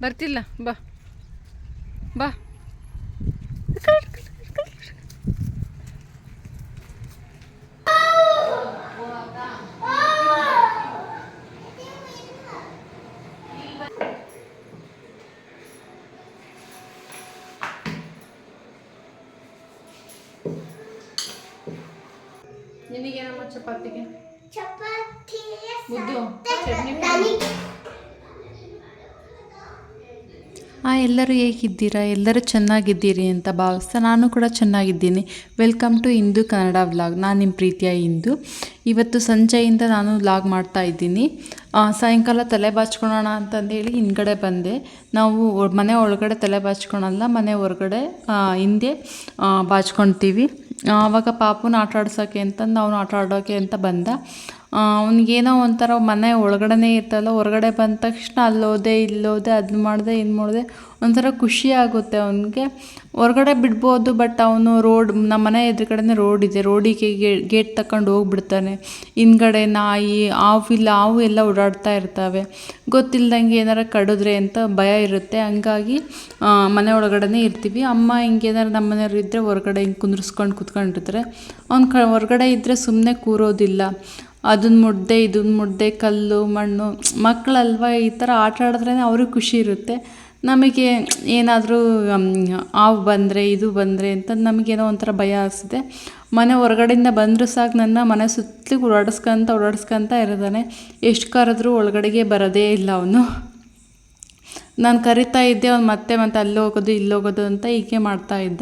ಬರ್ತಿಲ್ಲ ಬಾ ಬಾ ನಿನಗೇನಮ್ಮ ಚಪಾತಿಗೆ ಚಪಾತಿ ಮುದ್ದು ಚಟ್ನಿ ಆ, ಎಲ್ಲರೂ ಹೇಗಿದ್ದೀರಾ? ಎಲ್ಲರೂ ಚೆನ್ನಾಗಿದ್ದೀರಿ ಅಂತ ಭಾವಿಸ್ತಾ ನಾನು ಕೂಡ ಚೆನ್ನಾಗಿದ್ದೀನಿ. ವೆಲ್ಕಮ್ ಟು ಇಂದು ಕನ್ನಡ ವ್ಲಾಗ್ ನಾನು ನಿಮ್ಮ ಪ್ರೀತಿಯ ಇಂದು ಇವತ್ತು ಸಂಜೆಯಿಂದ ನಾನು ವ್ಲಾಗ್ ಮಾಡ್ತಾ ಇದ್ದೀನಿ. ಸಾಯಂಕಾಲ ತಲೆ ಬಾಚ್ಕೊಳ್ಳೋಣ ಅಂತಂದೇಳಿ ಹಿಂದ್ಗಡೆ ಬಂದೆ. ನಾವು ಮನೆ ಒಳಗಡೆ ತಲೆ ಬಾಚ್ಕೊಳಲ್ಲ, ಮನೆ ಹೊರಗಡೆ ಹಿಂದೆ ಬಾಚ್ಕೊತೀವಿ ಆವಾಗ ಪಾಪುನ ಆಟ ಆಡ್ಸೋಕ್ಕೆ ಅಂತಂದು ಅವನು ಆಟ ಆಡೋಕ್ಕೆ ಅಂತ ಬಂದ. ಅವ್ನಿಗೇನೋ ಒಂಥರ ಮನೆ ಒಳಗಡೆನೇ ಇರ್ತಲ್ಲ ಹೊರಗಡೆ ಬಂದ ತಕ್ಷಣ ಅಲ್ಲೋದೆ, ಇಲ್ಲೋದೆ ಅದು ಮಾಡಿದೆ ಇದು ಮಾಡಿದೆ, ಒಂಥರ ಖುಷಿ ಆಗುತ್ತೆ ಅವನಿಗೆ. ಹೊರಗಡೆ ಬಿಡ್ಬೋದು ಬಟ್ ಅವನು ರೋಡ್ ನಮ್ಮ ಮನೆ ಎದುರುಗಡೆನೇ ರೋಡ್ ಇದೆ, ರೋಡಿಗೆ ಗೇಟ್ ತಗೊಂಡು ಹೋಗ್ಬಿಡ್ತಾನೆ. ಹಿಂದ್ಗಡೆ ನಾಯಿ, ಹಾವು ಇಲ್ಲ, ಹಾವು ಎಲ್ಲ ಓಡಾಡ್ತಾ ಇರ್ತವೆ. ಗೊತ್ತಿಲ್ದಂಗೆ ಏನಾರ ಕಡಿದ್ರೆ ಅಂತ ಭಯ ಇರುತ್ತೆ. ಹಂಗಾಗಿ ಮನೆ ಒಳಗಡೆನೇ ಇರ್ತೀವಿ. ಅಮ್ಮ ಹಿಂಗೆ ಏನಾರು ನಮ್ಮ ಮನೆಯವ್ರು ಇದ್ದರೆ ಹೊರಗಡೆ ಹಿಂಗೆ ಕುಂದ್ರಿಸ್ಕೊಂಡು ಕುತ್ಕೊಂಡಿರ್ತಾರೆ. ಅವ್ನು ಕ, ಹೊರಗಡೆ ಇದ್ದರೆ ಸುಮ್ಮನೆ ಕೂರೋದಿಲ್ಲ. ಅದನ್ನ ಮುಡ್ದೆ ಇದನ್ನ ಮುಡ್ದೆ, ಕಲ್ಲು, ಮಣ್ಣು ಮಕ್ಕಳಲ್ವ ಈ ಥರ ಆಟ ಆಡಿದ್ರೇ ಅವ್ರಿಗೆ ಖುಷಿ ಇರುತ್ತೆ. ನಮಗೆ ಏನಾದರೂ ಹಾವು ಬಂದರೆ, ಇದು ಬಂದರೆ ಅಂತ ನಮಗೇನೋ ಒಂಥರ ಭಯ ಅನಿಸುತ್ತೆ ಮನೆ ಹೊರಗಡೆಯಿಂದ ಬಂದರೂ ಸಾಕು ನನ್ನ ಮನೆ ಸುತ್ತಲೂ ಓಡಾಡಿಸ್ಕೊಂತ ಓಡಾಡಿಸ್ಕೊಂತ ಇರ್ತಾನೆ ಎಷ್ಟು ಕರೆದ್ರೂ ಒಳಗಡೆಗೆ ಬರೋದೇ ಇಲ್ಲ ಅವನು. ನಾನು ಕರಿತಾ ಇದ್ದೆ, ಅವ್ನು ಮತ್ತೆ ಮತ್ತೆ ಅಲ್ಲಿ ಹೋಗೋದು ಇಲ್ಲಿ ಹೋಗೋದು ಅಂತ ಹೀಗೆ ಮಾಡ್ತಾ ಇದ್ದ.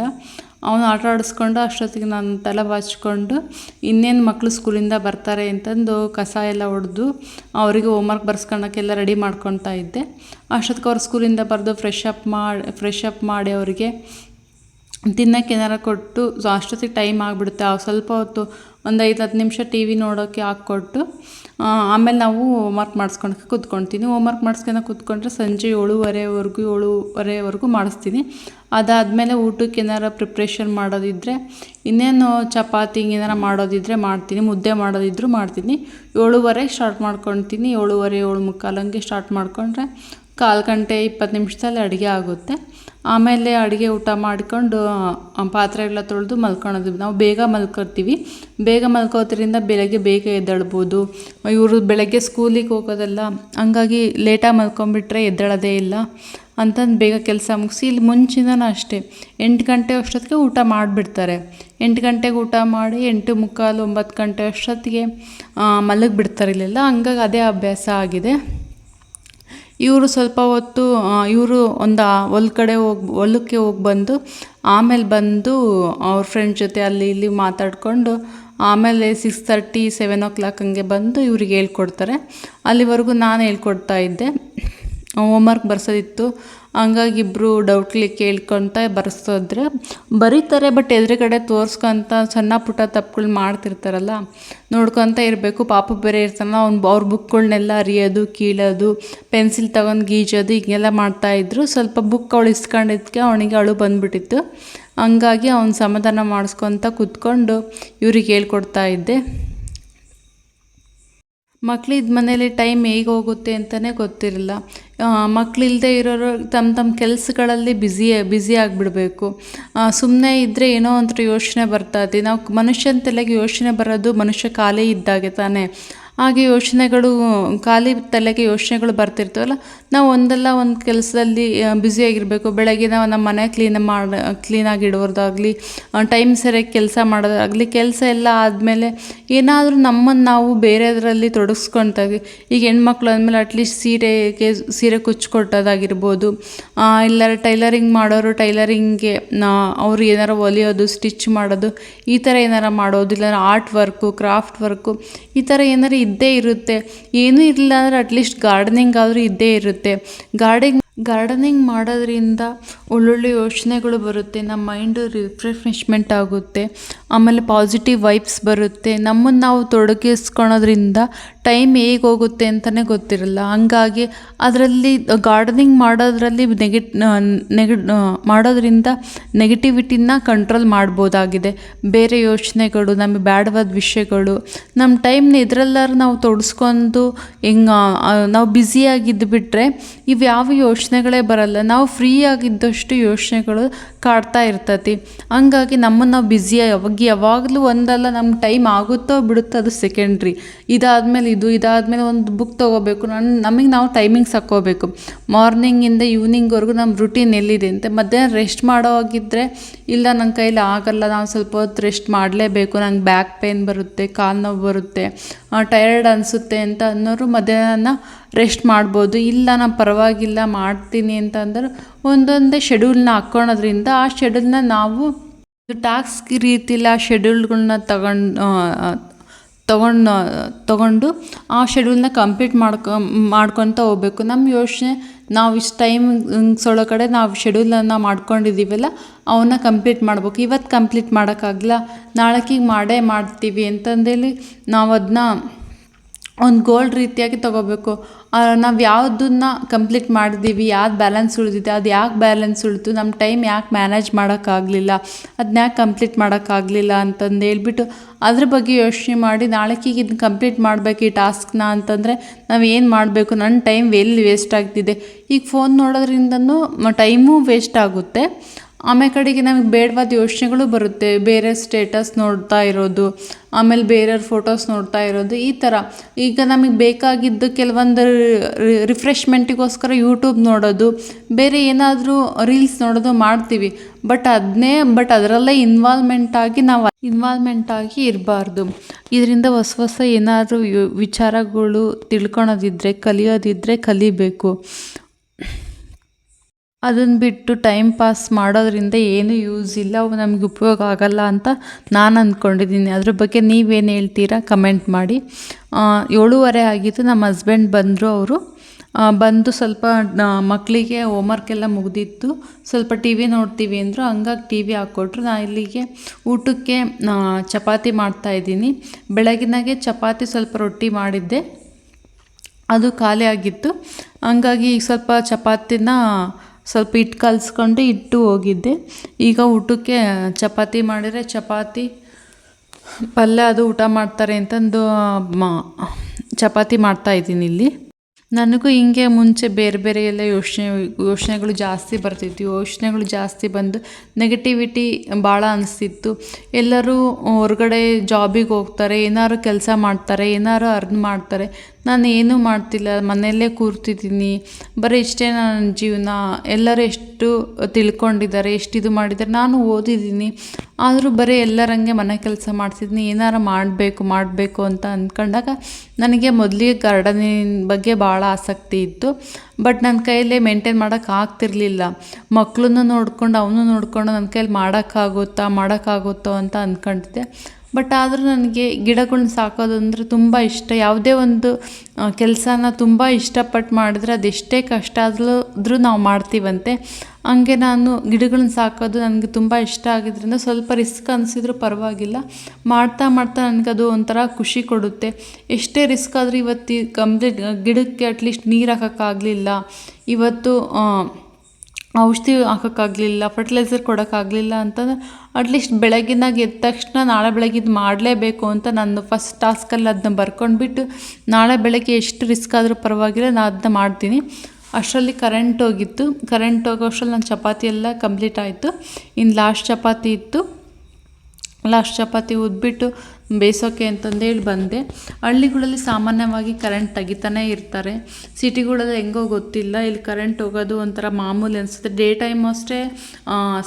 ಅವನು ಆಟ ಆಡಿಸ್ಕೊಂಡು ಅಷ್ಟೊತ್ತಿಗೆ ನಾನು ತಲೆ ಬಾಚ್ಕೊಂಡು ಇನ್ನೇನು ಮಕ್ಕಳು ಸ್ಕೂಲಿಂದ ಬರ್ತಾರೆ ಅಂತಂದು ಕಸ ಎಲ್ಲ ಹೊಡೆದು ಅವರಿಗೆ ಹೋಮ್ವರ್ಕ್ ಬರ್ಸ್ಕೊಳಕ್ಕೆಲ್ಲ ರೆಡಿ ಮಾಡ್ಕೊತಾ ಇದ್ದೆ. ಅಷ್ಟೊತ್ತಿಗೆ ಅವ್ರು ಸ್ಕೂಲಿಂದ ಬರೆದು ಫ್ರೆಶ್ ಅಪ್ ಮಾಡಿ ಫ್ರೆಶ್ ಅಪ್ ಮಾಡಿ ಅವರಿಗೆ ತಿನ್ನಕ್ಕೆ ಏನಾರ ಕೊಟ್ಟು ಅಷ್ಟೊತ್ತಿಗೆ ಟೈಮ್ ಆಗಿಬಿಡುತ್ತೆ. ಆ ಸ್ವಲ್ಪ ಹೊತ್ತು ಒಂದು ಐದು ಹತ್ತು ನಿಮಿಷ ಟಿ ವಿ ನೋಡೋಕ್ಕೆ ಹಾಕ್ಕೊಟ್ಟು ಆಮೇಲೆ ನಾವು ಹೋಮ್ವರ್ಕ್ ಮಾಡಿಸ್ಕೊಳಕ್ಕೆ ಕೂತ್ಕೊಳ್ತೀನಿ ಹೋಮ್ವರ್ಕ್ ಮಾಡಿಸ್ಕೊಂಡು ಕೂತ್ಕೊಂಡ್ರೆ ಸಂಜೆ ಏಳುವರೆವರೆಗೂ ಏಳುವರೆವರೆಗೂ ಮಾಡಿಸ್ತೀನಿ. ಅದಾದಮೇಲೆ ಊಟಕ್ಕೆ ಏನಾರ ಪ್ರಿಪ್ರೇಷನ್ ಮಾಡೋದಿದ್ದರೆ ಇನ್ನೇನು ಚಪಾತಿ ಏನಾರ ಮಾಡೋದಿದ್ದರೆ ಮಾಡ್ತೀನಿ. ಮುದ್ದೆ ಮಾಡೋದಿದ್ದರೂ ಮಾಡ್ತೀನಿ. ಏಳುವರೆ ಸ್ಟಾರ್ಟ್ ಮಾಡ್ಕೊಳ್ತೀನಿ ಏಳುವರೆ ಏಳು ಮುಕ್ಕಾಲಂಗೆ ಸ್ಟಾರ್ಟ್ ಮಾಡಿಕೊಂಡ್ರೆ ಕಾಲು ಗಂಟೆ ಇಪ್ಪತ್ತು ನಿಮಿಷದಲ್ಲಿ ಅಡುಗೆ ಆಗುತ್ತೆ. ಆಮೇಲೆ ಅಡುಗೆ ಊಟ ಮಾಡಿಕೊಂಡು ಆ, ಪಾತ್ರೆ ಎಲ್ಲ ತೊಳೆದು ಮಲ್ಕೊಳೋದು. ನಾವು ಬೇಗ ಮಲ್ಕೊತೀವಿ. ಬೇಗ ಮಲ್ಕೋದ್ರಿಂದ ಬೆಳಗ್ಗೆ ಬೇಗ ಎದ್ದೇಳ್ಬೋದು. ಇವರು ಬೆಳಗ್ಗೆ ಸ್ಕೂಲಿಗೆ ಹೋಗೋದಲ್ಲ ಹಂಗಾಗಿ ಲೇಟಾಗಿ ಮಲ್ಕೊಂಬಿಟ್ರೆ ಎದ್ದೇಳೋದೇ ಇಲ್ಲ. ಅಂತಂದು ಬೇಗ ಕೆಲಸ ಮುಗಿಸಿ ಇಲ್ಲಿ ಮುಂಚಿನೂ ಅಷ್ಟೇ. ಎಂಟು ಗಂಟೆ ಅಷ್ಟೊತ್ತಿಗೆ ಊಟ ಮಾಡಿಬಿಡ್ತಾರೆ. ಎಂಟು ಗಂಟೆಗೆ ಊಟ ಮಾಡಿ ಎಂಟು ಮುಕ್ಕಾಲು ಒಂಬತ್ತು ಗಂಟೆ ಅಷ್ಟೊತ್ತಿಗೆ ಮಲಗಿಬಿಡ್ತಾರೆ ಇಲ್ಲೆಲ್ಲ. ಹಂಗಾಗಿ ಅದೇ ಅಭ್ಯಾಸ ಆಗಿದೆ. ಇವರು ಸ್ವಲ್ಪ ಹೊತ್ತು ಇವರು ಒಂದು ಹೊಲ ಕಡೆ ಹೋಗಿ, ಹೊಲಕ್ಕೆ ಹೋಗಿ ಬಂದು, ಆಮೇಲೆ ಬಂದು ಅವ್ರ ಫ್ರೆಂಡ್ ಜೊತೆ ಅಲ್ಲಿ ಇಲ್ಲಿ ಮಾತಾಡಿಕೊಂಡು, ಆಮೇಲೆ six thirty seven o'clock ಹಂಗೆ ಬಂದು ಇವ್ರಿಗೆ ಹೇಳ್ಕೊಡ್ತಾರೆ. ಅಲ್ಲಿವರೆಗೂ ನಾನು ಹೇಳ್ಕೊಡ್ತಾ ಇದ್ದೆ. ಹೋಮ್ವರ್ಕ್ ಬರ್ಸೋದಿತ್ತು. ಹಂಗಾಗಿ ಇಬ್ಬರು ಡೌಟ್ಲಿ ಕೇಳ್ಕೊತ ಬರ್ಸೋದ್ರೆ, ಬರೀತಾರೆ ಬಟ್ ಎದುರುಗಡೆ ತೋರಿಸ್ಕೊಂತ ಸಣ್ಣ ಪುಟ್ಟ ತಪ್ಪುಗಳು ಮಾಡ್ತಿರ್ತಾರಲ್ಲ, ನೋಡ್ಕೊತ ಇರಬೇಕು. ಪಾಪ ಬೇರೆ ಇರ್ತಾನಲ್ಲ ಅವ್ನು ಅವ್ರ ಬುಕ್ಗಳ್ನೆಲ್ಲ ಅರಿಯೋದು, ಕೀಳೋದು, ಪೆನ್ಸಿಲ್ ತಗೊಂಡು ಗೀಜೋದು, ಹೀಗೆಲ್ಲ ಮಾಡ್ತಾಯಿದ್ರು ಸ್ವಲ್ಪ ಬುಕ್ ಅವಳು ಇಸ್ಕೊಂಡಿದ್ದಕ್ಕೆ ಅವನಿಗೆ ಅಳು ಬಂದ್ಬಿಟ್ಟಿತ್ತು. ಹಂಗಾಗಿ ಅವ್ನು ಸಮಾಧಾನ ಮಾಡಿಸ್ಕೊತ ಕೂತ್ಕೊಂಡು ಇವ್ರಿಗೆ ಹೇಳ್ಕೊಡ್ತಾ ಇದ್ದೆ. ಮಕ್ಳಿದ್ದ ಮನೇಲಿ ಟೈಮ್ ಹೇಗೆ ಹೋಗುತ್ತೆ ಅಂತಲೇ ಗೊತ್ತಿರಲ್ಲ. ಮಕ್ಕಳಿಲ್ಲದೆ ಇರೋರು ತಮ್ಮ ತಮ್ಮ ಕೆಲಸಗಳಲ್ಲಿ ಬ್ಯುಸಿ ಬ್ಯುಸಿ ಆಗಿಬಿಡಬೇಕು. ಸುಮ್ಮನೆ ಇದ್ದರೆ ಏನೋ ಒಂಥರ ಯೋಚನೆ ಬರ್ತದೆ ನಾವು ಮನುಷ್ಯನ ತಲೆಗೆ ಯೋಚನೆ ಬರೋದು ಮನುಷ್ಯ ಖಾಲಿ ಇದ್ದಾಗೆ ತಾನೇ. ಹಾಗೆ ಯೋಚನೆಗಳು, ಖಾಲಿ ತಲೆಗೆ ಯೋಚನೆಗಳು ಬರ್ತಿರ್ತವಲ್ಲ, ನಾವು ಒಂದಲ್ಲ ಒಂದು ಕೆಲಸದಲ್ಲಿ ಬ್ಯುಸಿಯಾಗಿರಬೇಕು ಬೆಳಗ್ಗೆ ನಾವು ನಮ್ಮ ಮನೆ ಕ್ಲೀನ್ ಮಾಡಿ ಕ್ಲೀನಾಗಿ ಇಡೋದಾಗಲಿ ಟೈಮ್ ಸರಿಯಾಗಿ ಕೆಲಸ ಮಾಡೋದಾಗಲಿ, ಕೆಲಸ ಎಲ್ಲ ಆದಮೇಲೆ ಏನಾದರೂ ನಮ್ಮನ್ನು ನಾವು ಬೇರೆದರಲ್ಲಿ ತೊಡಗಿಸ್ಕೊಳ್ತಾಗಿ ಈಗ ಹೆಣ್ಮಕ್ಳು ಅಂದಮೇಲೆ ಅಟ್ಲೀಸ್ಟ್ ಸೀರೆಗೆ ಸೀರೆ ಕುಚ್ಕೊಟ್ಟೋದಾಗಿರ್ಬೋದು. ಇಲ್ಲ ಟೈಲರಿಂಗ್ ಮಾಡೋರು ಟೈಲರಿಂಗ್ಗೆ ಅವರು ಏನಾರು ಹೊಲಿಯೋದು ಸ್ಟಿಚ್ ಮಾಡೋದು, ಈ ಥರ ಏನಾರು ಮಾಡೋದು ಇಲ್ಲ ಆರ್ಟ್ ವರ್ಕು ಕ್ರಾಫ್ಟ್ ವರ್ಕು ಈ ಥರ ಏನಾರು ಇದ್ದೇ ಇರುತ್ತೆ. ಏನೂ ಇರಲಿಲ್ಲ ಅಂದರೆ ಅಟ್ಲೀಸ್ಟ್ ಗಾರ್ಡನಿಂಗ್ ಆದರೂ ಇದ್ದೇ ಇರುತ್ತೆ. ಗಾರ್ಡಿಂಗ್ ಗಾರ್ಡನಿಂಗ್ ಮಾಡೋದ್ರಿಂದ ಒಳ್ಳೊಳ್ಳೆ ಯೋಚನೆಗಳು ಬರುತ್ತೆ. ನಮ್ಮ ಮೈಂಡು ರಿಫ್ರೆಶ್ಮೆಂಟ್ ಆಗುತ್ತೆ. ಆಮೇಲೆ ಪಾಸಿಟಿವ್ ವೈಬ್ಸ್ ಬರುತ್ತೆ. ನಮ್ಮನ್ನು ನಾವು ತೊಡಗಿಸ್ಕೊಳೋದ್ರಿಂದ ಟೈಮ್ ಹೇಗೆ ಹೋಗುತ್ತೆ ಅಂತಲೇ ಗೊತ್ತಿರಲ್ಲ. ಹಂಗಾಗಿ ಅದರಲ್ಲಿ ಗಾರ್ಡನಿಂಗ್ ಮಾಡೋದ್ರಲ್ಲಿ ನೆಗೆಟ್ ನೆಗೆ ಮಾಡೋದ್ರಿಂದ ನೆಗೆಟಿವಿಟಿನ ಕಂಟ್ರೋಲ್ ಮಾಡ್ಬೋದಾಗಿದೆ. ಬೇರೆ ಯೋಚನೆಗಳು ನಮಗೆ ಬ್ಯಾಡವಾದ ವಿಷಯಗಳು, ನಮ್ಮ ಟೈಮ್ನ ಇದರಲ್ಲಾರು ನಾವು ತೊಡಸ್ಕೊಂಡು ಹೆಂಗೆ ನಾವು ಬ್ಯುಸಿಯಾಗಿದ್ದು ಬಿಟ್ಟರೆ ಇವು ಯಾವ ಯೋಚನೆಗಳೇ ಬರಲ್ಲ. ನಾವು ಫ್ರೀ ಆಗಿದ್ದಷ್ಟು ಯೋಚನೆಗಳು ಕಾಡ್ತಾ ಇರ್ತತಿ. ಹಂಗಾಗಿ ನಮ್ಮನ್ನು ನಾವು ಬ್ಯುಸಿಯಾಗಿ ಯಾವಾಗಲೂ ಒಂದಲ್ಲ ನಮ್ಮ ಟೈಮ್ ಆಗುತ್ತೋ ಬಿಡುತ್ತೋ ಅದು ಸೆಕೆಂಡ್ರಿ ಇದಾದಮೇಲೆ ಇದು, ಇದಾದಮೇಲೆ ಒಂದು ಬುಕ್ ತೊಗೋಬೇಕು. ನನ್ನ ನಮಗೆ ನಾವು ಟೈಮಿಂಗ್ಸ್ ಹಾಕ್ಕೋಬೇಕು. ಮಾರ್ನಿಂಗಿಂದ ಈವ್ನಿಂಗ್ವರೆಗೂ ನಮ್ಮ ರುಟೀನ್ ಎಲ್ಲಿದೆ ಅಂತ. ಮಧ್ಯಾಹ್ನ ರೆಸ್ಟ್ ಮಾಡೋವಾಗಿದ್ದರೆ ಇಲ್ಲ ನನ್ನ ಕೈಲಿ ಆಗಲ್ಲ, ನಾವು ಸ್ವಲ್ಪ ಹೊತ್ತು ರೆಸ್ಟ್ ಮಾಡಲೇಬೇಕು. ನಂಗೆ ಬ್ಯಾಕ್ ಪೇನ್ ಬರುತ್ತೆ, ಕಾಲು ನೋವು ಬರುತ್ತೆ ಟಯರ್ಡ್ ಅನಿಸುತ್ತೆ ಅಂತ ಅನ್ನೋರು ಮಧ್ಯಾಹ್ನ ರೆಸ್ಟ್ ಮಾಡ್ಬೋದು. ಇಲ್ಲ ನಾನು ಪರವಾಗಿಲ್ಲ, ಮಾಡ್ತೀನಿ ಅಂತ ಅಂದ್ರೆ ಒಂದೊಂದೇ ಶೆಡ್ಯೂಲ್ನ ಹಾಕ್ಕೊಳೋದ್ರಿಂದ ಆ ಶೆಡ್ಯೂಲ್ನ ನಾವು ಟಾಸ್ಕ್ ರೀತಿಲ ಶೆಡ್ಯೂಲ್ಗಳನ್ನ ತಗೊಂಡು ತಗೊಂಡು ತಗೊಂಡು ಆ ಶೆಡ್ಯೂಲ್ನ ಕಂಪ್ಲೀಟ್ ಮಾಡ್ಕೊ, ಮಾಡ್ಕೊತ ಹೋಗ್ಬೇಕು. ನಮ್ಮ ಯೋಚನೆ, ನಾವು ಇಷ್ಟು ಟೈಮ್ಸ್ ಒಳಗಡೆ ನಾವು ಶೆಡ್ಯೂಲನ್ನು ಮಾಡ್ಕೊಂಡಿದ್ದೀವಲ್ಲ ಅವನ್ನ ಕಂಪ್ಲೀಟ್ ಮಾಡ್ಬೇಕು. ಇವತ್ತು ಕಂಪ್ಲೀಟ್ ಮಾಡೋಕ್ಕಾಗಲ್ಲ ನಾಳೆಗೆ ಮಾಡೇ ಮಾಡ್ತೀವಿ ಅಂತಂದೇಳಿ ನಾವು ಅದನ್ನ ಒಂದು ಗೋಲ್ಡ್ ರೀತಿಯಾಗಿ ತೊಗೋಬೇಕು. ನಾವು ಯಾವುದನ್ನ ಕಂಪ್ಲೀಟ್ ಮಾಡಿದ್ದೀವಿ ಯಾವ್ದು ಬ್ಯಾಲೆನ್ಸ್ ಉಳಿದಿದೆ, ಅದು ಯಾಕೆ ಬ್ಯಾಲೆನ್ಸ್ ಉಳಿತು ನಮ್ಮ ಟೈಮ್ ಯಾಕೆ ಮ್ಯಾನೇಜ್ ಮಾಡೋಕ್ಕಾಗಲಿಲ್ಲ ಅದನ್ನ ಯಾಕೆ ಕಂಪ್ಲೀಟ್ ಮಾಡೋಕ್ಕಾಗಲಿಲ್ಲ ಅಂತಂದು ಹೇಳ್ಬಿಟ್ಟು ಅದ್ರ ಬಗ್ಗೆ ಯೋಚನೆ ಮಾಡಿ, ನಾಳೆಗೆ ಇದನ್ನ ಕಂಪ್ಲೀಟ್ ಮಾಡಬೇಕು ಈ ಟಾಸ್ಕ್ನ ಅಂತಂದರೆ ನಾವು ಏನು ಮಾಡಬೇಕು? ನನ್ನ ಟೈಮ್ ಎಲ್ಲಿ ವೇಸ್ಟ್ ಆಗ್ತಿದೆ? ಈಗ ಫೋನ್ ನೋಡೋದ್ರಿಂದನೂ ಟೈಮೂ ವೇಸ್ಟ್ ಆಗುತ್ತೆ. ಆಮೇಲೆ ಕಡೆಗೆ ನಮಗೆ ಬೇಡವಾದ ಯೋಚನೆಗಳು ಬರುತ್ತೆ. ಬೇರೆ ಸ್ಟೇಟಸ್ ನೋಡ್ತಾ ಇರೋದು, ಆಮೇಲೆ ಬೇರೆಯವ್ರ ಫೋಟೋಸ್ ನೋಡ್ತಾ ಇರೋದು, ಈ ಥರ ಈಗ ನಮಗೆ ಬೇಕಾಗಿದ್ದು ಕೆಲವೊಂದು ರಿಫ್ರೆಶ್ಮೆಂಟಿಗೋಸ್ಕರ ಯೂಟ್ಯೂಬ್ ನೋಡೋದು, ಬೇರೆ ಏನಾದರೂ ರೀಲ್ಸ್ ನೋಡೋದು ಮಾಡ್ತೀವಿ. ಬಟ್ ಅದನ್ನೇ ಬಟ್ ಅದರಲ್ಲೇ ಇನ್ವಾಲ್ವ್ಮೆಂಟ್ ಆಗಿ ನಾವು ಇನ್ವಾಲ್ವ್ಮೆಂಟ್ ಆಗಿ ಇರಬಾರ್ದು. ಇದರಿಂದ ಹೊಸ ಹೊಸ ಏನಾದರೂ ವಿಚಾರಗಳು ತಿಳ್ಕೊಳೋದಿದ್ರೆ ಕಲಿಯೋದಿದ್ದರೆ ಕಲಿಬೇಕು. ಅದನ್ನು ಬಿಟ್ಟು ಟೈಮ್ ಪಾಸ್ ಮಾಡೋದ್ರಿಂದ ಏನೂ ಯೂಸ್ ಇಲ್ಲ, ಅವು ನಮಗೆ ಉಪಯೋಗ ಆಗಲ್ಲ ಅಂತ ನಾನು ಅಂದ್ಕೊಂಡಿದ್ದೀನಿ ಅದ್ರ ಬಗ್ಗೆ ನೀವೇನು ಹೇಳ್ತೀರಾ ಕಮೆಂಟ್ ಮಾಡಿ. ಏಳುವರೆ ಆಗಿತ್ತು ನಮ್ಮ ಹಸ್ಬೆಂಡ್ ಬಂದರು ಅವರು. ಬಂದು ಸ್ವಲ್ಪ ಮಕ್ಕಳಿಗೆ ಹೋಮ್ವರ್ಕ್ ಎಲ್ಲ ಮುಗಿದಿತ್ತು. ಸ್ವಲ್ಪ ಟಿ ವಿ ನೋಡ್ತೀವಿ ಅಂದರು. ಹಂಗಾಗಿ ಟಿ ವಿ ಹಾಕ್ಕೊಟ್ರು ನಾನು ಇಲ್ಲಿಗೆ ಊಟಕ್ಕೆ ಚಪಾತಿ ಮಾಡ್ತಾಯಿದ್ದೀನಿ ಬೆಳಗಿನಾಗೆ ಚಪಾತಿ ಸ್ವಲ್ಪ ರೊಟ್ಟಿ ಮಾಡಿದ್ದೆ. ಅದು ಖಾಲಿ ಆಗಿತ್ತು. ಹಂಗಾಗಿ ಈಗ ಸ್ವಲ್ಪ ಚಪಾತಿನ ಸ್ವಲ್ಪ ಹಿಟ್ಟು ಕಲಿಸ್ಕೊಂಡು ಇಟ್ಟು ಹೋಗಿದ್ದೆ. ಈಗ ಊಟಕ್ಕೆ ಚಪಾತಿ ಮಾಡಿದರೆ ಚಪಾತಿ, ಪಲ್ಯ ಅದು ಊಟ ಮಾಡ್ತಾರೆ ಅಂತಂದು ಚಪಾತಿ ಮಾಡ್ತಾಯಿದ್ದೀನಿ ಇಲ್ಲಿ. ನನಗೂ ಹಿಂಗೆ ಮುಂಚೆ ಬೇರೆ ಬೇರೆ ಎಲ್ಲ ಯೋಚನೆ, ಯೋಚನೆಗಳು ಜಾಸ್ತಿ ಬರ್ತಿತ್ತು. ಯೋಚನೆಗಳು ಜಾಸ್ತಿ ಬಂದು ನೆಗೆಟಿವಿಟಿ ಭಾಳ ಅನಿಸ್ತಿತ್ತು. ಎಲ್ಲರೂ ಹೊರಗಡೆ ಜಾಬಿಗೆ ಹೋಗ್ತಾರೆ, ಏನಾದ್ರು ಕೆಲಸ ಮಾಡ್ತಾರೆ, ಏನಾದ್ರು ಅರ್ನ್ ಮಾಡ್ತಾರೆ. ನಾನು ಏನೂ ಮಾಡ್ತಿಲ್ಲ, ಮನೆಯಲ್ಲೇ ಕೂರ್ತಿದ್ದೀನಿ. ಬರೀ ಇಷ್ಟೇ ನನ್ನ ಜೀವನ. ಎಲ್ಲರೂ ಎಷ್ಟು ತಿಳ್ಕೊಂಡಿದ್ದಾರೆ, ಎಷ್ಟು ಇದು ಮಾಡಿದ್ದಾರೆ, ನಾನು ಓದಿದ್ದೀನಿ. ಆದರೂ ಬರೀ ಎಲ್ಲರಂಗೆ ಮನೆ ಕೆಲಸ ಮಾಡ್ತಿದ್ದೀನಿ. ಏನಾರು ಮಾಡಬೇಕು ಮಾಡಬೇಕು ಅಂತ ಅಂದ್ಕೊಂಡಾಗ ನನಗೆ ಮೊದಲಿಗೆ ಗಾರ್ಡನಿಂಗ್ ಬಗ್ಗೆ ಭಾಳ ಆಸಕ್ತಿ ಇತ್ತು. ಬಟ್ ನನ್ನ ಕೈಯಲ್ಲಿ ಮೇಂಟೈನ್ ಮಾಡೋಕ್ಕೆ ಆಗ್ತಿರ್ಲಿಲ್ಲ. ಮಕ್ಕಳನ್ನು ನೋಡ್ಕೊಂಡು ಅವನು ನೋಡಿಕೊಂಡು ನನ್ನ ಕೈಯಲ್ಲಿ ಮಾಡೋಕ್ಕಾಗುತ್ತಾ, ಮಾಡೋಕ್ಕಾಗುತ್ತೋ ಅಂತ ಅಂದ್ಕೊಂಡಿದ್ದೆ. ಬಟ್ ಆದರೂ ನನಗೆ ಗಿಡಗಳ್ನ ಸಾಕೋದಂದ್ರೆ ತುಂಬ ಇಷ್ಟ. ಯಾವುದೇ ಒಂದು ಕೆಲಸನ ತುಂಬ ಇಷ್ಟಪಟ್ಟು ಮಾಡಿದ್ರೆ ಅದೆಷ್ಟೇ ಕಷ್ಟ ಆದ್ರೂ ನಾವು ಮಾಡ್ತೀವಂತೆ. ಹಂಗೆ ನಾನು ಗಿಡಗಳನ್ನ ಸಾಕೋದು ನನಗೆ ತುಂಬ ಇಷ್ಟ ಆಗಿದ್ದರಿಂದ ಸ್ವಲ್ಪ ರಿಸ್ಕ್ ಅನಿಸಿದ್ರು ಪರವಾಗಿಲ್ಲ. ಮಾಡ್ತಾ ಮಾಡ್ತಾ ನನಗದು ಒಂಥರ ಖುಷಿ ಕೊಡುತ್ತೆ. ಎಷ್ಟೇ ರಿಸ್ಕ್ ಆದರೂ ಇವತ್ತು ಕಂಪ್ಲೀಟ್ ಗಿಡಕ್ಕೆ ಅಟ್ಲೀಸ್ಟ್ ನೀರು ಹಾಕೋಕ್ಕಾಗಲಿಲ್ಲ. ಇವತ್ತು ಔಷಧಿ ಹಾಕೋಕ್ಕಾಗಲಿಲ್ಲ ಫರ್ಟಿಲೈಸರ್ ಕೊಡೋಕ್ಕಾಗಲಿಲ್ಲ ಅಂತಂದ್ರೆ ಅಟ್ಲೀಸ್ಟ್ ಬೆಳಗ್ಗಿನಾಗ ಎದ್ದ ತಕ್ಷಣ ನಾಳೆ ಬೆಳಗ್ಗೆ ಇದು ಮಾಡಲೇಬೇಕು ಅಂತ ನಾನು ಫಸ್ಟ್ ಟಾಸ್ಕಲ್ಲಿ ಅದನ್ನ ಬರ್ಕೊಂಡ್ಬಿಟ್ಟು ನಾಳೆ ಬೆಳಗ್ಗೆ ಎಷ್ಟು ರಿಸ್ಕ್ ಆದರೂ ಪರವಾಗಿಲ್ಲ ನಾನು ಅದನ್ನ ಮಾಡ್ತೀನಿ. ಅಷ್ಟರಲ್ಲಿ ಕರೆಂಟ್ ಹೋಗಿತ್ತು. ಕರೆಂಟ್ ಹೋಗೋ ಅಷ್ಟರಲ್ಲಿ ನನ್ನ ಚಪಾತಿ ಎಲ್ಲ ಕಂಪ್ಲೀಟ್ ಆಯಿತು. ಇನ್ನು ಲಾಸ್ಟ್ ಚಪಾತಿ ಇತ್ತು. ಲಾಸ್ಟ್ ಚಪಾತಿ ಉದ್ಬಿಟ್ಟು ಬೇಯಿಸೋಕ್ಕೆ ಅಂತಂದೇಳಿ ಬಂದೆ. ಹಳ್ಳಿಗಳಲ್ಲಿ ಸಾಮಾನ್ಯವಾಗಿ ಕರೆಂಟ್ ತೆಗಿತಾನೆ ಇರ್ತಾರೆ. ಸಿಟಿಗಳಲ್ಲಿ ಹೆಂಗೋ ಗೊತ್ತಿಲ್ಲ. ಇಲ್ಲಿ ಕರೆಂಟ್ ಹೋಗೋದು ಒಂಥರ ಮಾಮೂಲಿ ಅನಿಸುತ್ತೆ. ಡೇ ಟೈಮ್ ಅಷ್ಟೇ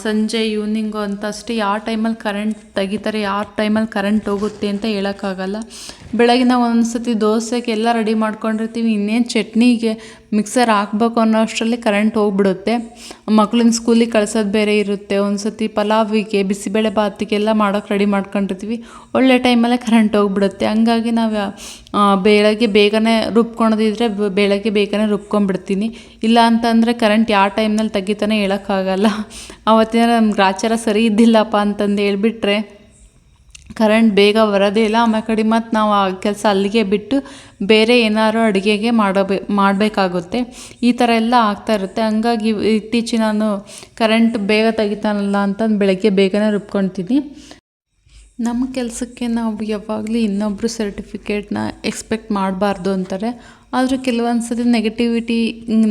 ಸಂಜೆ ಈವ್ನಿಂಗು ಅಂತ ಅಷ್ಟೇ ಯಾವ ಟೈಮಲ್ಲಿ ಕರೆಂಟ್ ತೆಗಿತಾರೆ, ಯಾವ ಟೈಮಲ್ಲಿ ಕರೆಂಟ್ ಹೋಗುತ್ತೆ ಅಂತ ಹೇಳೋಕ್ಕಾಗಲ್ಲ. ಬೆಳಗ್ಗೆ ನಾವು ಒಂದು ಸತಿ ದೋಸೆಗೆಲ್ಲ ರೆಡಿ ಮಾಡ್ಕೊಂಡಿರ್ತೀವಿ. ಇನ್ನೇನು ಚಟ್ನಿಗೆ ಮಿಕ್ಸರ್ ಹಾಕ್ಬೇಕು ಅನ್ನೋ ಅಷ್ಟರಲ್ಲಿ ಕರೆಂಟ್ ಹೋಗ್ಬಿಡುತ್ತೆ ಮಕ್ಳನ್ನ ಸ್ಕೂಲಿಗೆ ಕಳ್ಸೋದು ಬೇರೆ ಇರುತ್ತೆ. ಒಂದು ಸತಿ ಪಲಾವಿಗೆ, ಬಿಸಿಬೇಳೆ ಬಾತಿಗೆಲ್ಲ ಮಾಡೋಕೆ ರೆಡಿ ಮಾಡ್ಕೊಂಡಿರ್ತೀವಿ. ಒಳ್ಳೆ ಟೈಮಲ್ಲೇ ಕರೆಂಟ್ ಹೋಗ್ಬಿಡುತ್ತೆ. ಹಂಗಾಗಿ ನಾವು ಬೆಳಗ್ಗೆ ಬೇಗನೆ ರುಬ್ಕೊಳೋದಿದ್ರೆ ಬೆಳಗ್ಗೆ ಬೇಗನೆ ರುಬ್ಕೊಂಡ್ಬಿಡ್ತೀನಿ. ಇಲ್ಲ ಅಂತಂದರೆ ಕರೆಂಟ್ ಯಾವ ಟೈಮ್ನಲ್ಲಿ ತೆಗಿತಾನೆ ಹೇಳೋಕ್ಕಾಗಲ್ಲ. ಆವತ್ತಿನ ನಮ್ಗೆ ಆಚಾರ ಸರಿ ಇದ್ದಿಲ್ಲಪ್ಪ ಅಂತಂದು ಹೇಳ್ಬಿಟ್ರೆ ಕರೆಂಟ್ ಬೇಗ ಬರೋದೇ ಇಲ್ಲ. ಆಮೇಲೆ ಕಡೆ ಮತ್ತು ನಾವು ಆ ಕೆಲಸ ಅಲ್ಲಿಗೆ ಬಿಟ್ಟು ಬೇರೆ ಏನಾದ್ರು ಅಡುಗೆಗೆ ಮಾಡಬೇ, ಮಾಡಬೇಕಾಗುತ್ತೆ. ಈ ಥರ ಎಲ್ಲ ಆಗ್ತಾ ಇರುತ್ತೆ. ಹಂಗಾಗಿ ಇತ್ತೀಚಿನ ನಾನು ಕರೆಂಟ್ ಬೇಗ ತೆಗಿತಾನಲ್ಲ ಅಂತಂದು ಬೆಳಗ್ಗೆ ಬೇಗನೆ ರುಬ್ಕೊಳ್ತೀನಿ ನಮ್ಮ ಕೆಲಸಕ್ಕೆ ನಾವು ಯಾವಾಗಲೂ ಇನ್ನೊಬ್ಬರು ಸರ್ಟಿಫಿಕೇಟ್ನ ಎಕ್ಸ್ಪೆಕ್ಟ್ ಮಾಡಬಾರ್ದು ಅಂತಾರೆ. ಆದರೂ ಕೆಲವೊಂದು ಸತಿ ನೆಗೆಟಿವಿಟಿ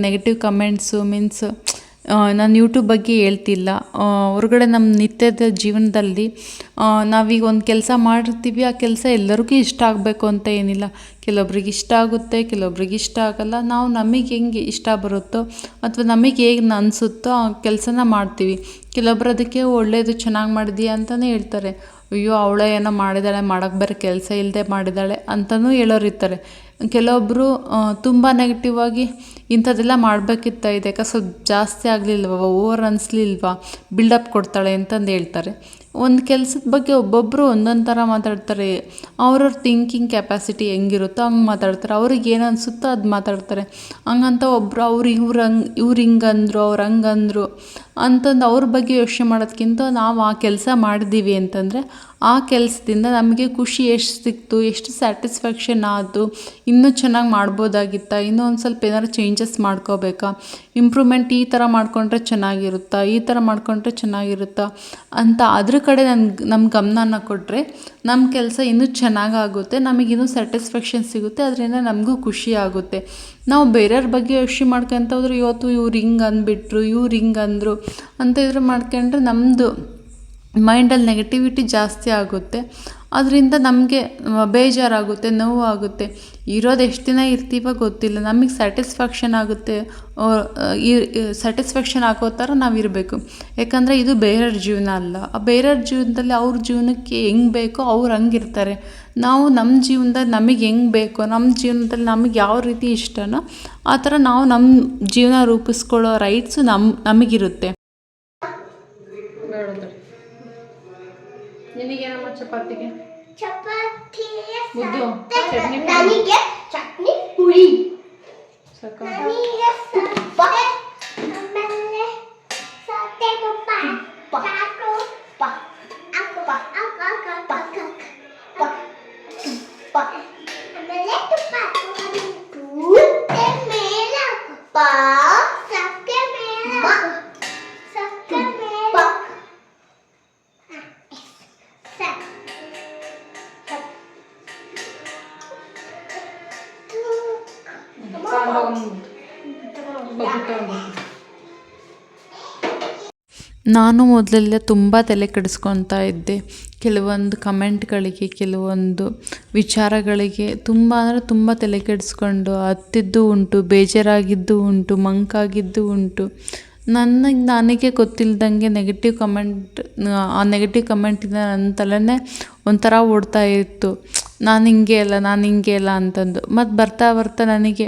ನೆಗೆಟಿವ್ ಕಮೆಂಟ್ಸು ಮೀನ್ಸ್ ನಾನು ಯೂಟ್ಯೂಬ್ ಬಗ್ಗೆ ಹೇಳ್ತಿಲ್ಲ. ಹೊರಗಡೆ ನಮ್ಮ ನಿತ್ಯದ ಜೀವನದಲ್ಲಿ ನಾವೀಗ ಒಂದು ಕೆಲಸ ಮಾಡಿರ್ತೀವಿ ಆ ಕೆಲಸ ಎಲ್ಲರಿಗೂ ಇಷ್ಟ ಆಗಬೇಕು ಅಂತ ಏನಿಲ್ಲ. ಕೆಲವೊಬ್ರಿಗೆ ಇಷ್ಟ ಆಗುತ್ತೆ, ಕೆಲವೊಬ್ರಿಗೆ ಇಷ್ಟ ಆಗಲ್ಲ. ನಾವು ನಮಗೆ ಹೆಂಗೆ ಇಷ್ಟ ಬರುತ್ತೋ, ಅಥವಾ ನಮಗೆ ಹೇಗೆ ಅನಿಸುತ್ತೋ ಆ ಕೆಲಸನ ಮಾಡ್ತೀವಿ. ಕೆಲವೊಬ್ರು ಅದಕ್ಕೆ ಒಳ್ಳೆಯದು ಚೆನ್ನಾಗಿ ಮಾಡಿದೀಯ ಅಂತಲೇ ಹೇಳ್ತಾರೆ. ಅಯ್ಯೋ, ಅವಳೇ ಏನೋ ಮಾಡಿದ್ದಾಳೆ ಮಾಡೋಕ್ಕೆ ಬೇರೆ ಕೆಲಸ ಇಲ್ಲದೆ ಮಾಡಿದ್ದಾಳೆ ಅಂತಲೂ ಹೇಳೋರು ಇರ್ತಾರೆ. ಕೆಲವೊಬ್ಬರು ತುಂಬ ನೆಗೆಟಿವ್ ಆಗಿ ಇಂಥದ್ದೆಲ್ಲ ಮಾಡಬೇಕಿತ್ತ ಯಾಕೆ ಸ್ವಲ್ಪ ಜಾಸ್ತಿ ಆಗಲಿಲ್ವ? ಓವರ್ ಅನಿಸ್ಲಿಲ್ವಾ? ಬಿಲ್ಡಪ್ ಕೊಡ್ತಾಳೆ ಅಂತಂದು ಹೇಳ್ತಾರೆ. ಒಂದು ಕೆಲಸದ ಬಗ್ಗೆ ಒಬ್ಬೊಬ್ಬರು ಒಂದೊಂದು ಥರ ಮಾತಾಡ್ತಾರೆ. ಅವ್ರವ್ರ ಥಿಂಕಿಂಗ್ ಕೆಪಾಸಿಟಿ ಹೆಂಗಿರುತ್ತೋ ಹಂಗೆ ಮಾತಾಡ್ತಾರೆ. ಅವ್ರಿಗೆ ಏನು ಅನಿಸುತ್ತೋ ಅದು ಮಾತಾಡ್ತಾರೆ. ಹಂಗಂತ ಒಬ್ಬರು ಅವ್ರು ಇವ್ರು ಹಂಗೆ, ಇವ್ರು ಹಿಂಗೆ ಅಂದರು, ಅವ್ರು ಹಂಗೆ ಅಂದರು. ಅಂತಂದು ಅವ್ರ ಬಗ್ಗೆ ಯೋಚನೆ ಮಾಡೋದಕ್ಕಿಂತ ನಾವು ಆ ಕೆಲಸ ಮಾಡಿದ್ದೀವಿ ಅಂತಂದರೆ ಆ ಕೆಲಸದಿಂದ ನಮಗೆ ಖುಷಿ ಎಷ್ಟು ಸಿಕ್ತು, ಎಷ್ಟು ಸ್ಯಾಟಿಸ್ಫ್ಯಾಕ್ಷನ್ ಆಯಿತು, ಇನ್ನೂ ಚೆನ್ನಾಗಿ ಮಾಡ್ಬೋದಾಗಿತ್ತಾ, ಇನ್ನೂ ಒಂದು ಸ್ವಲ್ಪ ಏನಾದ್ರು ಚೇಂಜಸ್ ಮಾಡ್ಕೋಬೇಕಾ ಇಂಪ್ರೂವ್ಮೆಂಟ್ ಈ ಥರ ಮಾಡಿಕೊಂಡ್ರೆ ಚೆನ್ನಾಗಿರುತ್ತಾ, ಈ ಥರ ಮಾಡಿಕೊಂಡ್ರೆ ಚೆನ್ನಾಗಿರುತ್ತಾ ಅಂತ ಅದ್ರ ಕಡೆ ನಮ್ಮ ಗಮನನ ಕೊಟ್ಟರೆ ನಮ್ಮ ಕೆಲಸ ಇನ್ನೂ ಚೆನ್ನಾಗಾಗುತ್ತೆ ನಮಗಿನ್ನೂ ಸ್ಯಾಟಿಸ್ಫ್ಯಾಕ್ಷನ್ ಸಿಗುತ್ತೆ, ಅದರಿಂದ ನಮಗೂ ಖುಷಿ ಆಗುತ್ತೆ. ನಾವು ಬೇರೆಯವ್ರ ಬಗ್ಗೆ ಯೋಚನೆ ಮಾಡ್ಕೊಂತ ಹೋದ್ರೆ ಇವತ್ತು ಇವ್ರು ಹಿಂಗೆ ಅಂದ್ಬಿಟ್ರು, ಇವ್ರು ಹಿಂಗೆ ಅಂದರು ಅಂತ ಇದ್ರೆ ಮಾಡ್ಕೊಂಡ್ರೆ ನಮ್ಮದು ಮೈಂಡಲ್ಲಿ ನೆಗೆಟಿವಿಟಿ ಜಾಸ್ತಿ ಆಗುತ್ತೆ. ಅದರಿಂದ ನಮಗೆ ಬೇಜಾರಾಗುತ್ತೆ, ನೋವಾಗುತ್ತೆ. ಇರೋದು ಎಷ್ಟು ದಿನ ಇರ್ತೀವೋ ಗೊತ್ತಿಲ್ಲ. ನಮಗೆ ಸ್ಯಾಟಿಸ್ಫ್ಯಾಕ್ಷನ್ ಆಗುತ್ತೆ. ಸ್ಯಾಟಿಸ್ಫ್ಯಾಕ್ಷನ್ ಆಗೋ ಥರ ನಾವು ಇರಬೇಕು. ಯಾಕಂದರೆ ಇದು ಬೇರೆಯವ್ರ ಜೀವನ ಅಲ್ಲ. ಬೇರೆಯವ್ರ ಜೀವನದಲ್ಲಿ ಅವ್ರ ಜೀವನಕ್ಕೆ ಹೆಂಗೆ ಬೇಕೋ ಅವ್ರು ಹಂಗಿರ್ತಾರೆ. ನಾವು ನಮ್ಮ ಜೀವನದಲ್ಲಿ ನಮಗೆ ಹೆಂಗೆ ಬೇಕೋ ನಮ್ಮ ಜೀವನದಲ್ಲಿ ನಮಗೆ ಯಾವ ರೀತಿ ಇಷ್ಟನೋ ಆ ಥರ ನಾವು ನಮ್ಮ ಜೀವನ ರೂಪಿಸ್ಕೊಳ್ಳೋ ರೈಟ್ಸು ನಮ್ಮ ನಮಗಿರುತ್ತೆ. ನಿನಗೇನಮ್ಮ ಚಪಾತಿಗೆ? ಚಪಾತಿ ಮುದ್ದು. ಚಟ್ನಿ ನಾನು ಮೊದಲೆಲ್ಲ ತುಂಬ ತಲೆ ಕೆಡಿಸ್ಕೊತಾ ಇದ್ದೆ. ಕೆಲವೊಂದು ಕಮೆಂಟ್ಗಳಿಗೆ, ಕೆಲವೊಂದು ವಿಚಾರಗಳಿಗೆ ತುಂಬ ಅಂದರೆ ತುಂಬ ತಲೆ ಕೆಡಿಸ್ಕೊಂಡು ಹತ್ತಿದ್ದು ಉಂಟು, ಬೇಜಾರಾಗಿದ್ದು ಉಂಟು, ಮಂಕಾಗಿದ್ದು ಉಂಟು. ನನಗೆ ನನಗೆ ಗೊತ್ತಿಲ್ದಂಗೆ ನೆಗೆಟಿವ್ ಕಮೆಂಟ್ ಆ ನೆಗೆಟಿವ್ ಕಮೆಂಟಿಂದ ನನ್ನ ತಲೆನೇ ಒಂಥರ ಓಡ್ತಾ ಇತ್ತು. ನಾನು ಹಿಂಗೆ ಅಲ್ಲ ನಾನು ಹಿಂಗೆ ಅಲ್ಲ ಅಂತಂದು. ಮತ್ತು ಬರ್ತಾ ಬರ್ತಾ ನನಗೆ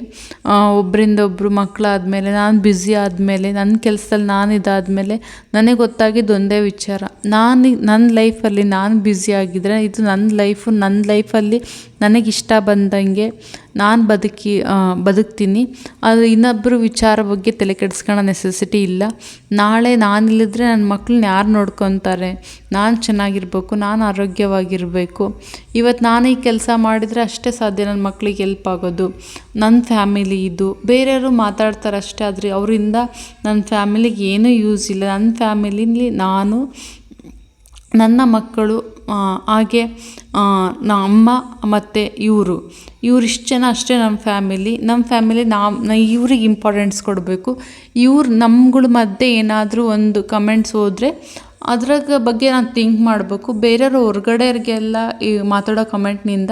ಒಬ್ಬರಿಂದ ಒಬ್ಬರು ಮಕ್ಕಳಾದಮೇಲೆ ನಾನು ಬ್ಯುಸಿ ಆದಮೇಲೆ ನನ್ನ ಕೆಲಸದಲ್ಲಿ ನಾನು ಇದಾದಮೇಲೆ ನನಗೆ ಗೊತ್ತಾಗಿದ್ದು ಒಂದೇ ವಿಚಾರ. ನಾನು ನನ್ನ ಲೈಫಲ್ಲಿ ನಾನು ಬ್ಯುಸಿ ಆಗಿದ್ದರೆ ಇದು ನನ್ನ ಲೈಫು ನನ್ನ ಲೈಫಲ್ಲಿ ನನಗೆ ಇಷ್ಟ ಬಂದಂಗೆ ನಾನು ಬದುಕಿ ಬದುಕ್ತೀನಿ. ಅದು ಇನ್ನೊಬ್ಬರು ವಿಚಾರ ಬಗ್ಗೆ ತಲೆ ಕೆಡಿಸ್ಕೊಳ್ಳೋ ನೆಸೆಸಿಟಿ ಇಲ್ಲ. ನಾಳೆ ನಾನಿಲ್ಲದ್ರೆ ನನ್ನ ಮಕ್ಳನ್ನ ಯಾರು ನೋಡ್ಕೊತಾರೆ? ನಾನು ಚೆನ್ನಾಗಿರ್ಬೇಕು, ನಾನು ಆರೋಗ್ಯವಾಗಿರಬೇಕು. ಇವತ್ತು ನಾನು ಈ ಕೆಲಸ ಮಾಡಿದರೆ ಅಷ್ಟೇ ಸಾಧ್ಯ ನನ್ನ ಮಕ್ಳಿಗೆ ಹೆಲ್ಪ್ ಆಗೋದು. ನನ್ನ ಫ್ಯಾಮಿಲಿ ಇದು. ಬೇರೆಯವರು ಮಾತಾಡ್ತಾರೆ ಅಷ್ಟೇ, ಆದರೆ ಅವರಿಂದ ನನ್ನ ಫ್ಯಾಮಿಲಿಗೆ ಏನೂ ಯೂಸ್ ಇಲ್ಲ. ನನ್ನ ಫ್ಯಾಮಿಲಿಲಿ ನಾನು, ನನ್ನ ಮಕ್ಕಳು ಹಾಗೆ ನಮ್ಮ ಅಮ್ಮ ಮತ್ತು ಇವರು. ಇವ್ರಿಷ್ಟು ಜನ ಅಷ್ಟೇ ನಮ್ಮ ಫ್ಯಾಮಿಲಿ. ನಮ್ಮ ಫ್ಯಾಮಿಲಿ ನಾವು ಇವ್ರಿಗೆ ಇಂಪಾರ್ಟೆನ್ಸ್ ಕೊಡಬೇಕು. ಇವ್ರು ನಮ್ಗಳ ಮಧ್ಯೆ ಏನಾದರೂ ಒಂದು ಕಮೆಂಟ್ಸ್ ಹೋದರೆ ಅದ್ರಾಗ ಬಗ್ಗೆ ನಾನು ಥಿಂಕ್ ಮಾಡಬೇಕು. ಬೇರೆಯವ್ರು ಹೊರ್ಗಡೆಯವ್ರಿಗೆಲ್ಲ ಈ ಮಾತಾಡೋ ಕಮೆಂಟ್ನಿಂದ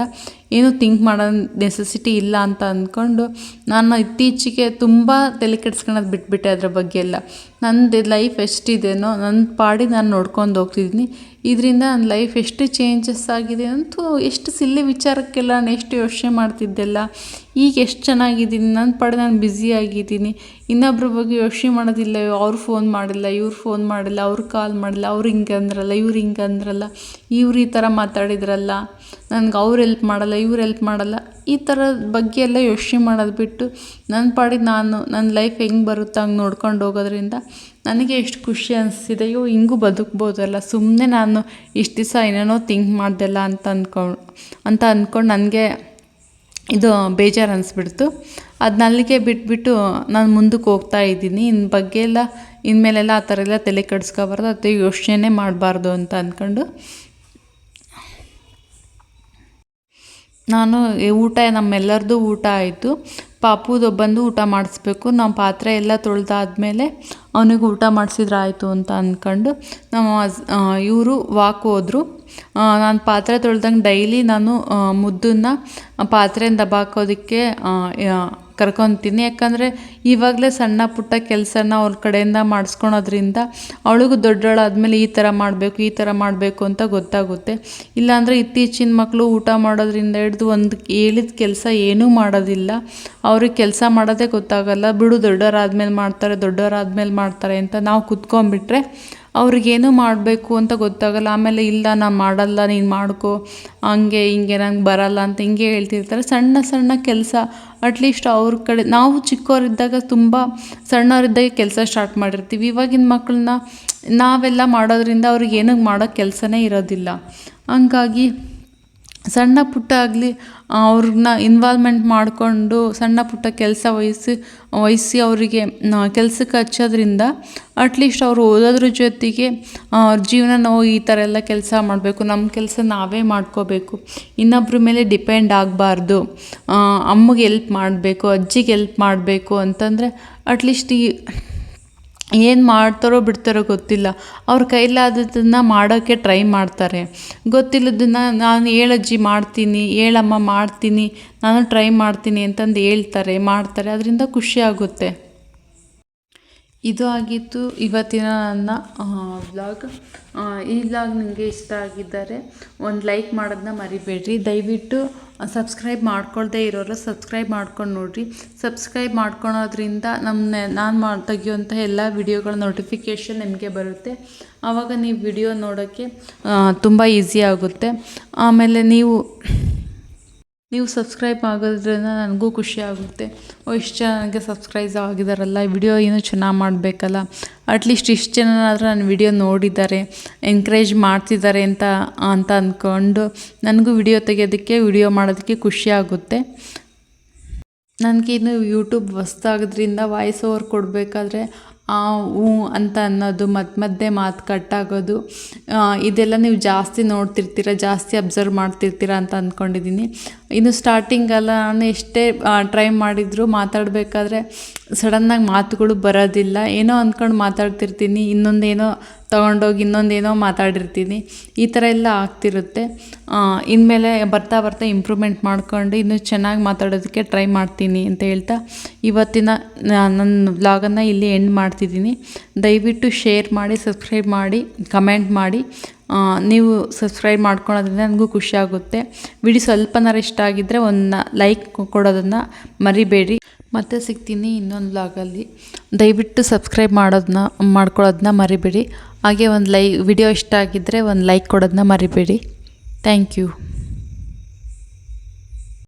ಏನು ಥಿಂಕ್ ಮಾಡೋ ನೆಸೆಸಿಟಿ ಇಲ್ಲ ಅಂತ ಅಂದ್ಕೊಂಡು ನಾನು ಇತ್ತೀಚೆಗೆ ತುಂಬ ತಲೆ ಕೆಡ್ಸ್ಕೊಳೋದು ಬಿಟ್ಬಿಟ್ಟೆ ಅದ್ರ ಬಗ್ಗೆ ಎಲ್ಲ. ನಂದು ಲೈಫ್ ಎಷ್ಟಿದೆಯೋ ನನ್ನ ಪಾಡಿ ನಾನು ನೋಡ್ಕೊಂಡು ಹೋಗ್ತಿದ್ದೀನಿ ಇದರಿಂದ ನನ್ನ ಲೈಫ್ ಎಷ್ಟು ಚೇಂಜಸ್ ಆಗಿದೆ ಅಂತೂ ಎಷ್ಟು ಸಿಲ್ಲಿ ವಿಚಾರಕ್ಕೆಲ್ಲ ನಾನು ಎಷ್ಟು ಯೋಚನೆ ಮಾಡ್ತಿದ್ದೆಲ್ಲ. ಈಗ ಎಷ್ಟು ಚೆನ್ನಾಗಿದ್ದೀನಿ ನನ್ನ ಪಾಡಿ ನಾನು ಆಗಿದ್ದೀನಿ. ಇನ್ನೊಬ್ರ ಬಗ್ಗೆ ಯೋಚನೆ ಮಾಡೋದಿಲ್ಲ, ಅವ್ರು ಫೋನ್ ಮಾಡಿಲ್ಲ, ಇವ್ರು ಫೋನ್ ಮಾಡಿಲ್ಲ, ಅವ್ರು ಕಾಲ್ ಮಾಡಿಲ್ಲ, ಅವ್ರು ಹಿಂಗೆ ಅಂದ್ರಲ್ಲ, ಇವ್ರು ಹಿಂಗೆ ಅಂದ್ರಲ್ಲ, ಇವ್ರು ಈ ಥರ ಮಾತಾಡಿದ್ರಲ್ಲ. ನನಗೆ ಅವ್ರು ಹೆಲ್ಪ್ ಮಾಡಲ್ಲ, ಇವ್ರು ಹೆಲ್ಪ್ ಮಾಡಲ್ಲ. ಈ ಥರದ ಬಗ್ಗೆ ಎಲ್ಲ ಯೋಚನೆ ಮಾಡೋದು ಬಿಟ್ಟು ನನ್ನ ಪಾಡಿಗೆ ನಾನು ನನ್ನ ಲೈಫ್ ಹೆಂಗೆ ಬರುತ್ತೆ ಹಂಗೆ ನೋಡ್ಕೊಂಡು ಹೋಗೋದ್ರಿಂದ ನನಗೆ ಎಷ್ಟು ಖುಷಿ ಅನಿಸ್ತಿದೆ. ಅಯ್ಯೋ, ಹಿಂಗೂ ಬದುಕ್ಬೋದಲ್ಲ. ಸುಮ್ಮನೆ ನಾನು ಇಷ್ಟು ದಿವಸ ಏನೇನೋ ಥಿಂಕ್ ಮಾಡ್ದೆಲ್ಲ ಅಂತ ಅಂದ್ಕೊಂಡು ಅಂತ ಅಂದ್ಕೊಂಡು ನನಗೆ ಇದು ಬೇಜಾರು ಅನಿಸ್ಬಿಡ್ತು. ಅದು ಅಲ್ಲಿಗೆ ಬಿಟ್ಬಿಟ್ಟು ನಾನು ಮುಂದಕ್ಕೆ ಹೋಗ್ತಾ ಇದ್ದೀನಿ. ಇನ್ನು ಬಗ್ಗೆ ಎಲ್ಲ, ಇನ್ಮೇಲೆಲ್ಲ ಆ ಥರ ಎಲ್ಲ ತಲೆ ಕೆಡಿಸ್ಕೋಬಾರ್ದು ಅಥವಾ ಯೋಚನೆ ಮಾಡಬಾರ್ದು ಅಂತ ಅಂದ್ಕೊಂಡು ನಾನು ಊಟ ನಮ್ಮೆಲ್ಲರದು ಊಟ ಆಯಿತು. ಪಾಪುದು ಬಂದು ಊಟ ಮಾಡಿಸ್ಬೇಕು. ನಾವು ಪಾತ್ರೆ ಎಲ್ಲ ತೊಳೆದಾದ್ಮೇಲೆ ಅವನಿಗೆ ಊಟ ಮಾಡಿಸಿದ್ರೆ ಆಯಿತು ಅಂತ ಅಂದ್ಕೊಂಡು ನಮ್ಮ ಇವರು ವಾಕ್ ಹೋದರು. ನಾನು ಪಾತ್ರೆ ತೊಳೆದಂಗೆ ಡೈಲಿ ನಾನು ಮುದ್ದನ್ನ ಪಾತ್ರೆಯಿಂದ ದಬಾಕೋದಕ್ಕೆ ಕರ್ಕೊತೀನಿ. ಯಾಕಂದರೆ ಇವಾಗಲೇ ಸಣ್ಣ ಪುಟ್ಟ ಕೆಲಸನ ಅವ್ರ ಕಡೆಯಿಂದ ಮಾಡಿಸ್ಕೊಳೋದ್ರಿಂದ ಅವಳಿಗೂ ದೊಡ್ಡವಳಾದ್ಮೇಲೆ ಈ ಥರ ಮಾಡಬೇಕು, ಈ ಥರ ಮಾಡಬೇಕು ಅಂತ ಗೊತ್ತಾಗುತ್ತೆ. ಇಲ್ಲಾಂದರೆ ಇತ್ತೀಚಿನ ಮಕ್ಕಳು ಊಟ ಮಾಡೋದ್ರಿಂದ ಹಿಡಿದು ಒಂದು ಹೇಳಿದ ಕೆಲಸ ಏನೂ ಮಾಡೋದಿಲ್ಲ. ಅವ್ರಿಗೆ ಕೆಲಸ ಮಾಡೋದೇ ಗೊತ್ತಾಗಲ್ಲ. ಬಿಡು ದೊಡ್ಡವರಾದ್ಮೇಲೆ ಮಾಡ್ತಾರೆ ದೊಡ್ಡವರಾದ್ಮೇಲೆ ಮಾಡ್ತಾರೆ ಅಂತ ನಾವು ಕುತ್ಕೊಂಡ್ಬಿಟ್ರೆ ಅವ್ರಿಗೇನು ಮಾಡಬೇಕು ಅಂತ ಗೊತ್ತಾಗಲ್ಲ. ಆಮೇಲೆ ಇಲ್ಲ, ನಾನು ಮಾಡಲ್ಲ, ನೀನು ಮಾಡ್ಕೊ, ಹಂಗೆ ಹಿಂಗೆ ನಂಗೆ ಬರಲ್ಲ ಅಂತ ಹಿಂಗೆ ಹೇಳ್ತಿರ್ತಾರೆ. ಸಣ್ಣ ಸಣ್ಣ ಕೆಲಸ ಅಟ್ಲೀಸ್ಟ್ ಅವ್ರ ಕಡೆ, ನಾವು ಚಿಕ್ಕವರಿದ್ದಾಗ ತುಂಬ ಸಣ್ಣವರಿದ್ದಾಗ ಕೆಲಸ ಸ್ಟಾರ್ಟ್ ಮಾಡಿರ್ತೀವಿ. ಇವಾಗಿನ ಮಕ್ಕಳನ್ನ ನಾವೆಲ್ಲ ಮಾಡೋದ್ರಿಂದ ಅವ್ರಿಗೆ ಏನಕ್ಕೆ ಮಾಡೋ ಕೆಲಸನೇ ಇರೋದಿಲ್ಲ. ಹಂಗಾಗಿ ಸಣ್ಣ ಪುಟ್ಟ ಆಗಲಿ ಅವ್ರನ್ನ ಇನ್ವಾಲ್ವ್ಮೆಂಟ್ ಮಾಡಿಕೊಂಡು ಸಣ್ಣ ಪುಟ್ಟ ಕೆಲಸ ವಹಿಸಿ ವಹಿಸಿ ಅವರಿಗೆ ಕೆಲ್ಸಕ್ಕೆ ಹಚ್ಚೋದ್ರಿಂದ ಅಟ್ಲೀಸ್ಟ್ ಅವರು ಓದೋದ್ರ ಜೊತೆಗೆ ಅವ್ರ ಜೀವನ ನಾವು ಈ ಥರ ಎಲ್ಲ ಕೆಲಸ ಮಾಡಬೇಕು. ನಮ್ಮ ಕೆಲಸ ನಾವೇ ಮಾಡ್ಕೋಬೇಕು. ಇನ್ನೊಬ್ಬರ ಮೇಲೆ ಡಿಪೆಂಡ್ ಆಗಬಾರ್ದು. ಅಮ್ಮಗೆ ಎಲ್ಪ್ ಮಾಡಬೇಕು, ಅಜ್ಜಿಗೆ ಎಲ್ಪ್ ಮಾಡಬೇಕು ಅಂತಂದರೆ ಅಟ್ಲೀಸ್ಟ್ ಈ ಏನು ಮಾಡ್ತಾರೋ ಬಿಡ್ತಾರೋ ಗೊತ್ತಿಲ್ಲ. ಅವ್ರ ಕೈಲಾದದನ್ನು ಮಾಡೋಕ್ಕೆ ಟ್ರೈ ಮಾಡ್ತಾರೆ. ಗೊತ್ತಿಲ್ಲದನ್ನು ನಾನು ಹೇಳಜ್ಜಿ ಮಾಡ್ತೀನಿ, ಹೇಳಮ್ಮ ಮಾಡ್ತೀನಿ, ನಾನು ಟ್ರೈ ಮಾಡ್ತೀನಿ ಅಂತಂದು ಹೇಳ್ತಾರೆ, ಮಾಡ್ತಾರೆ. ಅದರಿಂದ ಖುಷಿ ಆಗುತ್ತೆ. ಇದು ಆಗಿತ್ತು ಇವತ್ತಿನ ನನ್ನ ವ್ಲಾಗ್ ಈ ವ್ಲಾಗ್ ನಿಮಗೆ ಇಷ್ಟ ಆಗಿದ್ದರೆ ಒಂದು ಲೈಕ್ ಮಾಡೋದನ್ನ ಮರಿಬೇಡ್ರಿ. ದಯವಿಟ್ಟು ಸಬ್ಸ್ಕ್ರೈಬ್ ಮಾಡ್ಕೊಳ್ದೇ ಇರೋರು ಸಬ್ಸ್ಕ್ರೈಬ್ ಮಾಡ್ಕೊಂಡು ನೋಡಿರಿ. ಸಬ್ಸ್ಕ್ರೈಬ್ ಮಾಡ್ಕೊಳೋದ್ರಿಂದ ನಮ್ಮ ನಾನು ಮಾ, ತೆಗಿಯುವಂಥ ಎಲ್ಲ ವಿಡಿಯೋಗಳ ನೋಟಿಫಿಕೇಷನ್ ನಿಮಗೆ ಬರುತ್ತೆ. ಆವಾಗ ನೀವು ವಿಡಿಯೋ ನೋಡೋಕ್ಕೆ ತುಂಬ ಈಸಿ ಆಗುತ್ತೆ. ಆಮೇಲೆ ನೀವು ನೀವು ಸಬ್ಸ್ಕ್ರೈಬ್ ಆಗೋದ್ರಿಂದ ನನಗೂ ಖುಷಿ ಆಗುತ್ತೆ. ಓ, ಇಷ್ಟು ಜನ ನನಗೆ ಸಬ್ಸ್ಕ್ರೈಬ್ ಆಗಿದಾರಲ್ಲ, ಈ ವಿಡಿಯೋ ಇನ್ನೂ ಚೆನ್ನಾಗಿ ಮಾಡಬೇಕಲ್ಲ. ಅಟ್ಲೀಸ್ಟ್ ಇಷ್ಟು ಜನನಾದರೂ ನನ್ನ ವಿಡಿಯೋ ನೋಡಿದ್ದಾರೆ ಎನ್ಕರೇಜ್ ಮಾಡ್ತಿದ್ದಾರೆ ಅಂತ ಅಂತ ಅಂದ್ಕೊಂಡು ನನಗೂ ವಿಡಿಯೋ ತೆಗೆಯೋದಕ್ಕೆ, ವಿಡಿಯೋ ಮಾಡೋದಕ್ಕೆ ಖುಷಿ ಆಗುತ್ತೆ. ನನಗೆ ಇನ್ನು ಯೂಟ್ಯೂಬ್ ಹೊಸ್ದಾಗೋದ್ರಿಂದ ವಾಯ್ಸ್ ಓವರ್ ಕೊಡಬೇಕಾದ್ರೆ ಹ್ಞೂ ಅಂತ ಅನ್ನೋದು ಮತ್ತೆ ಮಧ್ಯೆ ಮಾತು ಕಟ್ಟಾಗೋದು ಇದೆಲ್ಲ ನೀವು ಜಾಸ್ತಿ ನೋಡ್ತಿರ್ತೀರ, ಜಾಸ್ತಿ ಅಬ್ಸರ್ವ್ ಮಾಡ್ತಿರ್ತೀರ ಅಂತ ಅಂದ್ಕೊಂಡಿದ್ದೀನಿ ಇನ್ನು ಸ್ಟಾರ್ಟಿಂಗಲ್ಲ ನಾನು ಎಷ್ಟೇ ಟ್ರೈ ಮಾಡಿದರೂ ಮಾತಾಡಬೇಕಾದ್ರೆ ಸಡನ್ನಾಗಿ ಮಾತುಗಳು ಬರೋದಿಲ್ಲ. ಏನೋ ಅಂದ್ಕೊಂಡು ಮಾತಾಡ್ತಿರ್ತೀನಿ, ಇನ್ನೊಂದೇನೋ ತೊಗೊಂಡೋಗಿ ಇನ್ನೊಂದೇನೋ ಮಾತಾಡಿರ್ತೀನಿ. ಈ ಥರ ಎಲ್ಲ ಆಗ್ತಿರುತ್ತೆ. ಇನ್ಮೇಲೆ ಬರ್ತಾ ಬರ್ತಾ ಇಂಪ್ರೂವ್ಮೆಂಟ್ ಮಾಡ್ಕೊಂಡು ಇನ್ನೂ ಚೆನ್ನಾಗಿ ಮಾತಾಡೋದಕ್ಕೆ ಟ್ರೈ ಮಾಡ್ತೀನಿ ಅಂತ ಹೇಳ್ತಾ ಇವತ್ತಿನ ನನ್ನ ವ್ಲಾಗನ್ನು ಇಲ್ಲಿ ಎಂಡ್ ಮಾಡ್ತಿದ್ದೀನಿ. ದಯವಿಟ್ಟು ಶೇರ್ ಮಾಡಿ ಸಬ್ಸ್ಕ್ರೈಬ್ ಮಾಡಿ ಕಮೆಂಟ್ ಮಾಡಿ. ನೀವು ಸಬ್ಸ್ಕ್ರೈಬ್ ಮಾಡ್ಕೊಳೋದ್ರಿಂದ ನನಗೂ ಖುಷಿಯಾಗುತ್ತೆ ವಿಡಿಯೋ ಸ್ವಲ್ಪನಾರು ಇಷ್ಟ ಆಗಿದ್ದರೆ ಒಂದು ಲೈಕ್ ಕೊಡೋದನ್ನು ಮರಿಬೇಡಿ. ಮತ್ತೆ ಸಿಗ್ತೀನಿ ಇನ್ನೊಂದು ಲಾಗಲ್ಲಿ ದಯವಿಟ್ಟು ಸಬ್ಸ್ಕ್ರೈಬ್ ಮಾಡೋದನ್ನ ಮಾಡ್ಕೊಳ್ಳೋದನ್ನ ಮರಿಬೇಡಿ. ಹಾಗೆ ಒಂದು ಲೈ ವಿಡಿಯೋ ಇಷ್ಟ ಆಗಿದ್ದರೆ ಒಂದು ಲೈಕ್ ಕೊಡೋದನ್ನ ಮರಿಬೇಡಿ. Thank you